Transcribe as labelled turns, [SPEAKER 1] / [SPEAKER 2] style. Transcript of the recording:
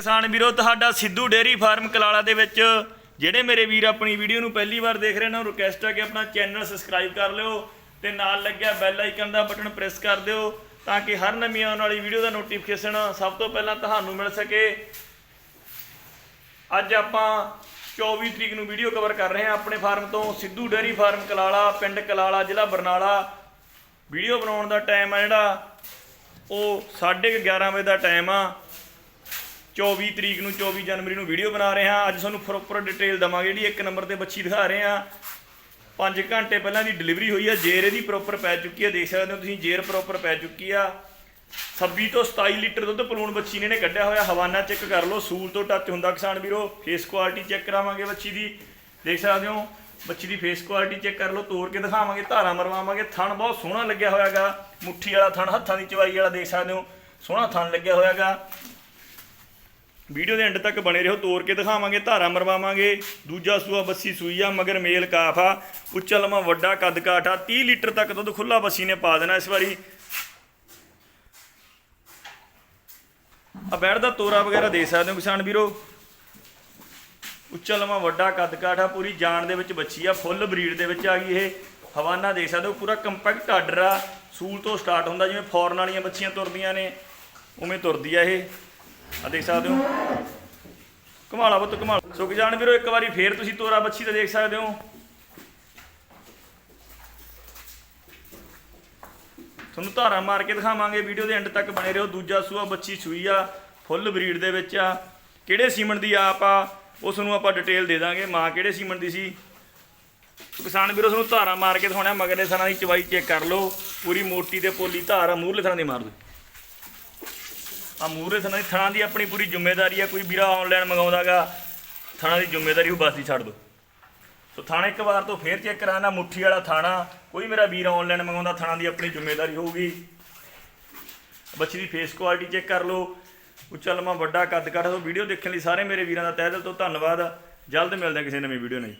[SPEAKER 1] ਕਿਸਾਨ ਵੀਰੋ, ਤੁਹਾਡਾ ਸਿੱਧੂ ਡੇਅਰੀ ਫਾਰਮ ਕਲਾਲਾ ਦੇ ਵਿੱਚ ਜਿਹੜੇ ਮੇਰੇ ਵੀਰ ਆਪਣੀ ਵੀਡੀਓ ਨੂੰ ਪਹਿਲੀ ਵਾਰ ਦੇਖ ਰਹੇ ਨੇ ਉਹ ਰਿਕਵੈਸਟ ਹੈ ਕਿ ਆਪਣਾ ਚੈਨਲ ਸਬਸਕ੍ਰਾਈਬ ਕਰ ਲਿਓ ਤੇ ਨਾਲ ਲੱਗਿਆ ਬੈਲ ਆਈਕਨ ਦਾ ਬਟਨ ਪ੍ਰੈਸ ਕਰ ਦਿਓ ਤਾਂ ਕਿ ਹਰ ਨਵੀਂ ਆਉਣ ਵਾਲੀ ਵੀਡੀਓ ਦਾ ਨੋਟੀਫਿਕੇਸ਼ਨ ਸਭ ਤੋਂ ਪਹਿਲਾਂ ਤੁਹਾਨੂੰ ਮਿਲ ਸਕੇ। ਅੱਜ ਆਪਾਂ 24 ਤਰੀਕ ਨੂੰ ਵੀਡੀਓ ਕਵਰ ਕਰ ਰਹੇ ਹਾਂ ਆਪਣੇ ਫਾਰਮ ਤੋਂ, ਸਿੱਧੂ ਡੇਅਰੀ ਫਾਰਮ ਕਲਾਲਾ, ਪਿੰਡ ਕਲਾਲਾ, ਜ਼ਿਲ੍ਹਾ ਬਰਨਾਲਾ। ਵੀਡੀਓ ਬਣਾਉਣ ਦਾ ਟਾਈਮ ਆ ਜਿਹੜਾ, ਉਹ 11:30 ਵਜੇ ਦਾ ਟਾਈਮ ਆ। 24 ਤਰੀਕ ਨੂੰ 24 ਜਨਵਰੀ ਨੂੰ ਵੀਡੀਓ ਬਣਾ ਰਹੇ ਹਾਂ। ਅੱਜ ਤੁਹਾਨੂੰ ਪ੍ਰੋਪਰ ਡਿਟੇਲ ਦਵਾਂਗੇ ਜਿਹੜੀ ਇੱਕ ਨੰਬਰ ਤੇ ਬੱਚੀ ਦਿਖਾ ਰਹੇ ਹਾਂ। 5 ਘੰਟੇ ਪਹਿਲਾਂ ਦੀ ਡਿਲੀਵਰੀ ਹੋਈ ਹੈ ਜੇਰ ਇਹਦੀ ਪ੍ਰੋਪਰ ਪੈ ਚੁੱਕੀ ਹੈ ਦੇਖ ਸਕਦੇ ਹੋ ਤੁਸੀਂ, ਜੇਰ ਪ੍ਰੋਪਰ ਪੈ ਚੁੱਕੀ ਆ। 26 ਤੋਂ 27 ਲੀਟਰ ਦੁੱਧ ਪਲੂਣ ਬੱਚੀ ਨੇ ਨੇ ਕੱਢਿਆ ਹੋਇਆ। ਹਵਾਨਾ ਚੈੱਕ ਕਰ ਲਓ, ਸੂਲ ਤੋਂ ਟੱਚ ਹੁੰਦਾ ਕਿਸਾਨ ਵੀਰੋ। ਫੇਸ ਕੁਆਲਿਟੀ ਚੈੱਕ ਕਰਾਵਾਂਗੇ ਬੱਚੀ ਦੀ। ਦੇਖ ਸਕਦੇ ਹੋ, ਬੱਚੀ ਦੀ ਫੇਸ ਕੁਆਲਿਟੀ ਚੈੱਕ ਕਰ ਲਓ, ਤੋੜ ਕੇ ਦਿਖਾਵਾਂਗੇ, ਧਾਰਾ ਮਰਵਾਵਾਂਗੇ। ਥਣ ਬਹੁਤ ਸੋਹਣਾ ਲੱਗਿਆ ਹੋਇਆਗਾ। ਮੁੱਠੀ ਵਾਲਾ ਥਣ, ਹੱਥਾਂ ਦੀ ਚਵਾਈ ਵਾਲਾ ਦੇਖ ਸਕਦੇ ਹੋ। ਸੋਹਣਾ ਥਣ ਲੱਗਿਆ ਹੋਇਆਗਾ। ਵੀਡੀਓ ਦੇ ਐਂਡ ਤੱਕ ਬਣੇ ਰਹੋ, ਤੋੜ ਕੇ ਦਿਖਾਵਾਂਗੇ, ਧਾਰਾ ਮਰਵਾਵਾਂਗੇ। ਦੂਜਾ ਸੂਆ ਬੱਸੀ ਸੂਈ ਆ, ਮਗਰ ਮੇਲ ਕਾਫ ਆ। ਉੱਚਾ ਲੰਮਾ ਵੱਡਾ ਕੱਦ ਕਾਠ ਆ 30 ਲੀਟਰ ਤੱਕ ਦੁੱਧ ਖੁੱਲਾ ਬੱਸੀ ਨੇ ਪਾ ਦੇਣਾ ਇਸ ਵਾਰੀ। ਆ ਬੈੜ ਦਾ ਤੋਰਾ ਵਗੈਰਾ ਦੇ ਸਕਦੇ ਹੋ ਕਿਸਾਨ ਵੀਰੋ? ਉੱਚਾ ਲੰਮਾ ਵੱਡਾ ਕੱਦ ਕਾਠ ਆ, ਪੂਰੀ ਜਾਨ ਦੇ ਵਿੱਚ ਬੱਚੀ ਆ, ਫੁੱਲ ਬਰੀਡ ਦੇ ਵਿੱਚ ਆ ਗਈ ਇਹ। ਹਵਾਨਾ ਦੇ ਸਕਦੇ ਹੋ, ਪੂਰਾ ਕੰਪੈਕਟ ਆਰਡਰ ਆ। ਸੂਲ ਤੋਂ ਸਟਾਰਟ ਹੁੰਦਾ, ਜਿਵੇਂ ਫੌਰਨ ਵਾਲੀਆਂ ਬੱਚੀਆਂ ਤੁਰਦੀਆਂ ਨੇ, ਉਵੇਂ ਤੁਰਦੀ ਆ ਇਹ। ਆ ਦੇਖ ਸਕਦੇ ਹੋ। ਕਮਾਲਾ ਬੁੱਤ ਕਮਾਲ ਸੁੱਕ ਜਾਣ ਵੀਰੋ, ਇੱਕ ਵਾਰੀ ਫੇਰ ਤੁਸੀਂ ਤੋਰਾ ਬੱਚੀ ਤੇ ਦੇਖ ਸਕਦੇ ਹੋ। ਤੁਹਾਨੂੰ ਧਾਰਾ ਮਾਰ ਕੇ ਦਿਖਾਵਾਂਗੇ, ਵੀਡੀਓ ਦੇ ਐਂਡ ਤੱਕ ਬਣੇ ਰਹੋ। ਦੂਜਾ ਸੂਆ ਬੱਚੀ ਸੂਈ ਆ, ਫੁੱਲ ਬਰੀਡ ਦੇ ਵਿੱਚ ਆ। ਕਿਹੜੇ ਸੀਮਨ ਦੀ ਆਪ ਆ ਉਸ ਨੂੰ ਆਪਾਂ ਡਿਟੇਲ ਦੇ ਦਾਂਗੇ। ਮਾਂ ਕਿਹੜੇ ਸੀਮਨ ਦੀ ਸੀ? ਕਿਸਾਨ ਵੀਰੋ, ਤੁਹਾਨੂੰ ਧਾਰਾ ਮਾਰ ਕੇ ਦਿਖਾਉਣਾ ਮਗਰਲੇ ਸਰਾਂ ਦੀ ਚਵਾਈ ਚੈੱਕ ਕਰ ਲਓ। ਪੂਰੀ ਮੋਟੀ ਤੇ ਪੋਲੀ ਧਾਰਾ ਆ, ਮੂਹਰਲੇ ਸਰਾਂ ਦੀ ਮਾਰ ਦਿਓ। ਆ ਮੂਹਰੇ ਥਣਾ ਦੀ ਥਣਾ ਦੀ ਆਪਣੀ ਪੂਰੀ ਜ਼ਿੰਮੇਵਾਰੀ ਆ, ਕੋਈ ਵੀਰਾ ਆਨਲਾਈਨ ਮੰਗਾਉਂਦਾਗਾ ਥਣਾ ਦੀ ਜ਼ਿੰਮੇਵਾਰੀ ਉਹ ਬਸ ਹੀ ਛੱਡ ਦੋ। ਸੋ ਥਾਣਾ ਇੱਕ ਵਾਰ ਤੋਂ ਫੇਰ ਚੈੱਕ ਕਰਾਣਾ ਮੁੱਠੀ ਵਾਲਾ ਥਾਣਾ, ਕੋਈ ਮੇਰਾ ਵੀਰ ਆਨਲਾਈਨ ਮੰਗਾਉਂਦਾ ਥਣਾ ਦੀ ਆਪਣੀ ਜ਼ਿੰਮੇਵਾਰੀ ਹੋਊਗੀ। ਬੱਚੀ ਦੀ ਫੇਸ ਕੁਆਲਿਟੀ ਚੈੱਕ ਕਰ ਲਓ। ਉੱਚਾ ਲੰਮਾ ਵੱਡਾ ਕੱਦ ਕਾਠ ਤੋਂ ਵੀਡੀਓ ਦੇਖਣ ਲਈ ਸਾਰੇ ਮੇਰੇ ਵੀਰਾਂ ਦਾ ਤਹਿ ਦਿਲ ਤੋਂ ਧੰਨਵਾਦ। ਜਲਦ ਮਿਲਦੇ ਹਾਂ ਕਿਸੇ ਨਵੀਂ ਵੀਡੀਓ ਨਾਲ